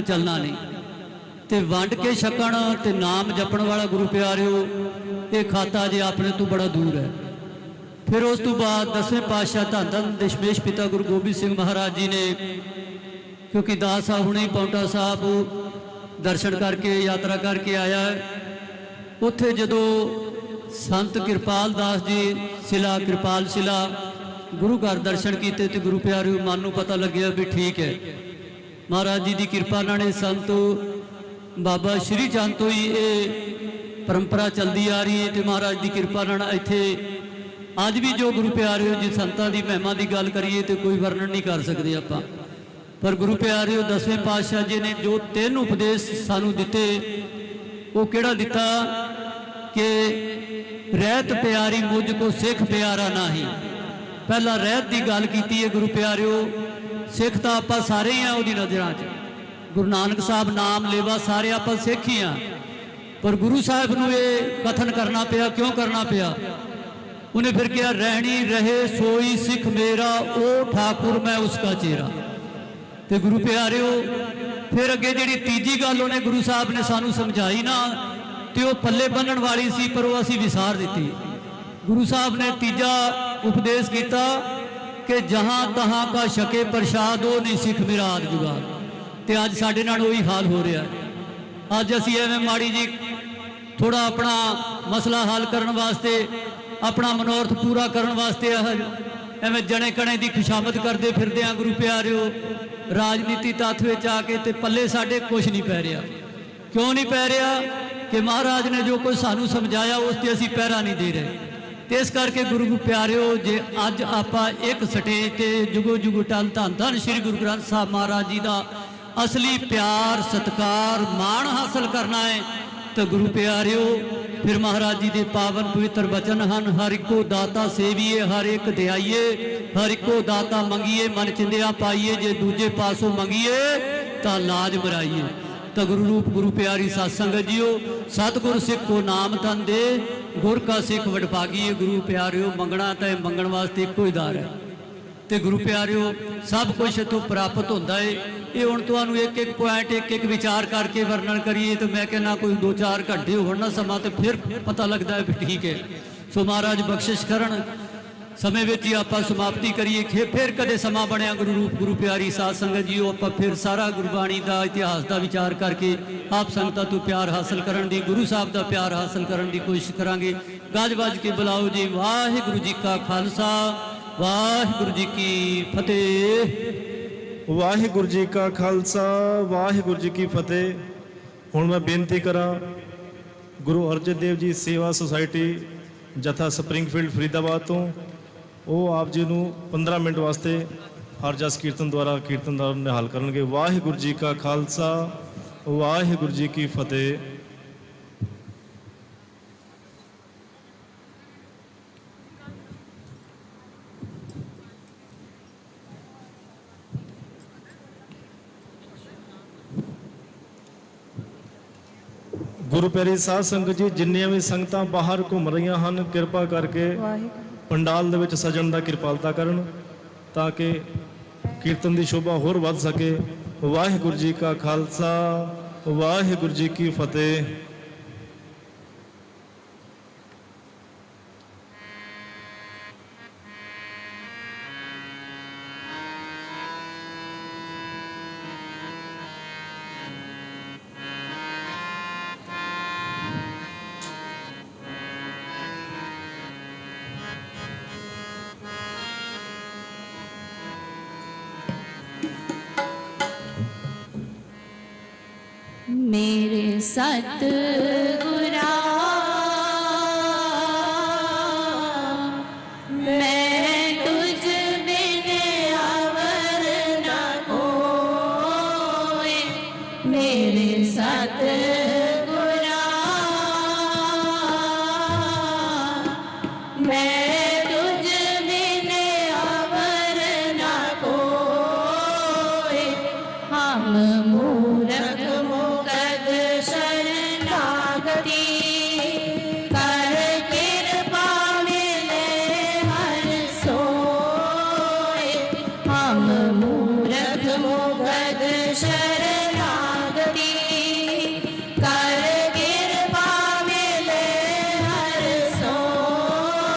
ਚੱਲਣਾ ਨਹੀਂ। ਤੇ ਵੰਡ ਕੇ ਛਕਣ, ਤੇ ਨਾਮ ਜਪਣ ਵਾਲਾ ਗੁਰੂ ਪਿਆਰਿਓ, ਇਹ ਖਾਤਾ ਜੇ ਆਪਣੇ ਤੋਂ ਬੜਾ ਦੂਰ ਹੈ। ਫਿਰ ਉਸ ਤੋਂ ਬਾਅਦ ਦਸਵੇਂ ਪਾਤਸ਼ਾਹ ਧੰਨ ਧੰਨ ਦਸ਼ਮੇਸ਼ ਪਿਤਾ ਗੁਰੂ ਗੋਬਿੰਦ ਸਿੰਘ ਮਹਾਰਾਜ ਜੀ ਨੇ, ਕਿਉਂਕਿ ਦਾਸ ਸਾਹਿਬ ਹੁਣੇ ਹੀ ਪੌਂਟਾ ਸਾਹਿਬ ਦਰਸ਼ਨ ਕਰਕੇ, ਯਾਤਰਾ ਕਰਕੇ ਆਇਆ ਉੱਥੇ ਜਦੋਂ ਸੰਤ ਕਿਰਪਾਲ ਦਾਸ ਜੀ, ਸਿਲਾ ਕਿਰਪਾਲ ਸਿਲਾ ਗੁਰੂ ਘਰ ਦਰਸ਼ਨ ਕੀਤੇ ਤੇ ਗੁਰੂ ਪਿਆਰਿਓ ਮਨ ਨੂੰ ਪਤਾ ਲੱਗਿਆ ਵੀ ਠੀਕ ਹੈ। ਮਹਾਰਾਜ ਜੀ ਦੀ ਕਿਰਪਾ ਨਾਲ ਇਹ ਸੰਤ ਬਾਬਾ ਸ਼੍ਰੀ ਚੰਦ ਤੋਂ ਹੀ ਇਹ ਪਰੰਪਰਾ ਚੱਲਦੀ ਆ ਰਹੀ ਹੈ ਤੇ ਮਹਾਰਾਜ ਦੀ ਕਿਰਪਾ ਨਾਲ ਇੱਥੇ ਅੱਜ ਵੀ ਜੋ ਗੁਰੂ ਪਿਆਰਿਓ ਜੀ ਸੰਤਾਂ ਦੀ ਮਹਿਮਾ ਦੀ ਗੱਲ ਕਰੀਏ ਤੇ ਕੋਈ ਵਰਣਨ ਨਹੀਂ ਕਰ ਸਕਦੇ ਆਪਾਂ। ਪਰ ਗੁਰੂ ਪਿਆਰਿਓ ਦਸਵੇਂ ਪਾਤਸ਼ਾਹ ਜੀ ਨੇ ਜੋ ਤਿੰਨ ਉਪਦੇਸ਼ ਸਾਨੂੰ ਦਿੱਤੇ, ਉਹ ਕਿਹੜਾ ਦਿੱਤਾ? ਕਿ ਰਹਿਤ ਪਿਆਰੀ ਮੁਝ ਕੋ ਸਿੱਖ ਪਿਆਰਾ ਨਹੀਂ। ਪਹਿਲਾਂ ਰਹਿਤ ਦੀ ਗੱਲ ਕੀਤੀ ਹੈ ਗੁਰੂ ਪਿਆਰਿਓ ਸਿੱਖ ਤਾਂ ਆਪਾਂ ਸਾਰੇ ਹੀ ਆ ਉਹਦੀ ਨਜ਼ਰਾਂ 'ਚ। ਗੁਰੂ ਨਾਨਕ ਸਾਹਿਬ ਨਾਮ ਲੇਵਾ ਸਾਰੇ ਆਪਾਂ ਸਿੱਖ ਹੀ ਆ। ਪਰ ਗੁਰੂ ਸਾਹਿਬ ਨੂੰ ਇਹ ਕਥਨ ਕਰਨਾ ਪਿਆ, ਕਿਉਂ ਕਰਨਾ ਪਿਆ? ਉਹਨੇ ਫਿਰ ਕਿਹਾ, ਰਹਿਣੀ ਰਹੇ, ਸੋਈ ਸਿੱਖ ਮੇਰਾ, ਉਹ ਠਾਕੁਰ ਮੈਂ ਉਸਕਾ ਚੇਰਾ। ਤੇ ਗੁਰੂ ਪਿਆਰਿਓ, ਫਿਰ ਅੱਗੇ ਜਿਹੜੀ ਤੀਜੀ ਗੱਲ ਉਹਨੇ ਗੁਰੂ ਸਾਹਿਬ ਨੇ ਸਾਨੂੰ ਸਮਝਾਈ ਨਾ, ਤੇ ਉਹ ਪੱਲੇ ਬੰਨਣ ਵਾਲੀ ਸੀ, ਪਰ ਉਹ ਅਸੀਂ ਵਿਸਾਰ ਦਿੱਤੀ। ਗੁਰੂ ਸਾਹਿਬ ਨੇ ਤੀਜਾ ਉਪਦੇਸ਼ ਕੀਤਾ ਕਿ ਜਹਾਂ ਤਹਾਂ ਕਾ ਸ਼ਕੇ ਪ੍ਰਸ਼ਾਦ, ਉਹ ਨਹੀਂ ਸਿੱਖ ਮੇਰਾ ਆਦ ਜੁਗਾ ਤੇ ਅੱਜ ਸਾਡੇ ਨਾਲ ਉਹੀ ਹਾਲ ਹੋ ਰਿਹਾ ਅੱਜ ਅਸੀਂ ਐਵੇਂ ਮਾੜੀ ਜੀ ਥੋੜਾ ਆਪਣਾ ਮਸਲਾ ਹੱਲ ਕਰਨ ਵਾਸਤੇ, ਆਪਣਾ ਮਨੋਰਥ ਪੂਰਾ ਕਰਨ ਵਾਸਤੇ ਇਹ ਐਵੇਂ ਜਣੇ ਕਣੇ ਦੀ ਖੁਸ਼ਾਮਦ ਕਰਦੇ ਫਿਰਦੇ ਆ ਗੁਰੂ ਪਿਆਰਿਓ। ਰਾਜਨੀਤੀ ਤੱਥ ਵਿੱਚ ਆ ਕੇ ਤੇ ਪੱਲੇ ਸਾਡੇ ਕੁਝ ਨਹੀਂ ਪੈ ਰਿਹਾ। ਕਿਉਂ ਨਹੀਂ ਪੈ ਰਿਹਾ? ਕਿ ਮਹਾਰਾਜ ਨੇ ਜੋ ਕੁਝ ਸਾਨੂੰ ਸਮਝਾਇਆ, ਉਸ ਤੇ ਅਸੀਂ ਪਹਿਰਾ ਨਹੀਂ ਦੇ ਰਹੇ। ਤੇ ਇਸ ਕਰਕੇ ਗੁਰੂ ਪਿਆਰਿਓ, ਜੇ ਅੱਜ ਆਪਾਂ ਇੱਕ ਸਟੇਜ ਤੇ ਜੁਗੋ ਜੁਗੋ ਟਲ ਧੰਨ ਧੰਨ ਸ੍ਰੀ ਗੁਰੂ ਗ੍ਰੰਥ ਸਾਹਿਬ ਮਹਾਰਾਜ ਜੀ ਦਾ ਅਸਲੀ ਪਿਆਰ, ਸਤਕਾਰ, ਮਾਣ ਹਾਸਲ ਕਰਨਾ ਹੈ, ਤਾਂ ਗੁਰੂ ਪਿਆਰਿਓ, ਫਿਰ ਮਹਾਰਾਜ ਜੀ ਦੇ ਪਾਵਨ ਪਵਿੱਤਰ ਬਚਨ ਹਨ, ਹਰ ਇੱਕੋ ਦਾਤਾ ਸੇਵੀਏ, ਹਰ ਇੱਕ ਦਿਆਈਏ, ਹਰ ਇੱਕੋ ਦਾਤਾ ਮੰਗੀਏ, ਮਨ ਚਿੰਦਿਆ ਪਾਈਏ, ਜੇ ਦੂਜੇ ਪਾਸੋਂ ਮੰਗੀਏ, ਤਾਂ ਲਾਜ ਮਰਾਈਏ। ਤਾਂ ਗੁਰੂ ਰੂਪ ਗੁਰੂ ਪਿਆਰੀ ਸਾਧ ਸੰਗਤ ਜੀਓ, ਸਤਿਗੁਰ ਸਿੱਖ ਕੋ ਨਾਮ ਤਨ ਦੇ ਗੁਰ ਕਾ ਸਿੱਖ ਵਡਭਾਗੀਏ ਗੁਰੂ ਪਿਆਰਿਓ, ਮੰਗਣਾ ਤਾਂ ਇਹ ਮੰਗਣ ਵਾਸਤੇ ਇੱਕੋ ਹੀ ਦਾਰ ਹੈ। ਤੇ ਗੁਰੂ ਪਿਆਰਿਓ, ਸਭ ਕੁਝ ਇਥੋਂ ਪ੍ਰਾਪਤ ਹੁੰਦਾ ਏ। ਇਹ ਹੁਣ ਤੁਹਾਨੂੰ ਇੱਕ ਇੱਕ ਪੁਆਇੰਟ ਇੱਕ ਇੱਕ ਵਿਚਾਰ ਕਰਕੇ ਵਰਣਨ ਕਰੀਏ ਤਾਂ ਮੈਂ ਕਹਿੰਦਾ ਕੋਈ 2-4 ਘੰਟੇ ਹੋਣ ਨਾ ਸਮਾਂ ਤੇ ਫਿਰ ਪਤਾ ਲੱਗਦਾ ਹੈ ਵੀ ਠੀਕ ਹੈ। ਸੋ ਮਹਾਰਾਜ ਬਖਸ਼ਿਸ਼ ਕਰਨ। ਸਮੇਂ ਵਿੱਚ ਹੀ ਆਪਾਂ ਸਮਾਪਤੀ ਕਰੀਏ। ਖੇ ਫਿਰ ਕਦੇ ਸਮਾਂ ਬਣਿਆ ਗੁਰੂ ਰੂਪ, ਗੁਰੂ ਪਿਆਰੀ ਸਾਧ ਸੰਗਤ ਜੀਓ, ਆਪਾਂ ਫਿਰ ਸਾਰਾ ਗੁਰਬਾਣੀ ਦਾ ਇਤਿਹਾਸ ਦਾ ਵਿਚਾਰ ਕਰਕੇ ਆਪ ਸੰਗਤਾਂ ਤੋਂ ਪਿਆਰ ਹਾਸਲ ਕਰਨ ਦੀ, ਗੁਰੂ ਸਾਹਿਬ ਦਾ ਪਿਆਰ ਹਾਸਲ ਕਰਨ ਦੀ ਕੋਸ਼ਿਸ਼ ਕਰਾਂਗੇ। ਗੱਜ ਵੱਜ ਕੇ ਬੁਲਾਓ ਜੀ, ਵਾਹਿਗੁਰੂ ਜੀ ਕਾ ਖਾਲਸਾ, ਵਾਹਿਗੁਰੂ ਜੀ ਕੀ ਫਤਿਹ। ਵਾਹਿਗੁਰੂ ਜੀ ਕਾ ਖਾਲਸਾ, ਵਾਹਿਗੁਰੂ ਜੀ ਕੀ ਫਤਿਹ। ਹੁਣ ਮੈਂ ਬੇਨਤੀ ਕਰਾਂ, ਗੁਰੂ ਅਰਜਨ ਦੇਵ ਜੀ ਸੇਵਾ ਸੁਸਾਇਟੀ ਜਥਾ ਸਪਰਿੰਗਫੀਲਡ ਫਰੀਦਾਬਾਦ ਤੋਂ ਉਹ ਆਪ ਜੀ ਨੂੰ 15 ਮਿੰਟ ਵਾਸਤੇ ਹਰ ਜਸ ਕੀਰਤਨ ਦੁਆਰਾ ਕੀਰਤਨ ਦਾ ਨਿਹਾਲ ਕਰਨਗੇ। ਵਾਹਿਗੁਰੂ ਜੀ ਕਾ ਖਾਲਸਾ, ਵਾਹਿਗੁਰੂ ਜੀ ਕੀ ਫਤਿਹ। ਗੁਰੂ ਪਿਆਰੀ ਸਾਧ ਸੰਗਤ ਜੀ, ਜਿੰਨੀਆਂ ਵੀ ਸੰਗਤਾਂ ਬਾਹਰ ਘੁੰਮ ਰਹੀਆਂ ਹਨ, ਕਿਰਪਾ ਕਰਕੇ ਪੰਡਾਲ ਦੇ ਵਿੱਚ ਸਜਣ ਦਾ ਕਿਰਪਾਲਤਾ ਕਰਨ ਤਾਂ ਕਿ ਕੀਰਤਨ ਦੀ ਸ਼ੋਭਾ ਹੋਰ ਵੱਧ ਸਕੇ। ਵਾਹਿਗੁਰੂ ਜੀ ਕਾ ਖਾਲਸਾ, ਵਾਹਿਗੁਰੂ ਜੀ ਕੀ ਫਤਿਹ। ਮੇਰੇ ਸਤ ਗੁਰਾ ਮੈਂ ਤੁਝ ਬਿਨ ਮੇਰੇ ਸਤ Shut up.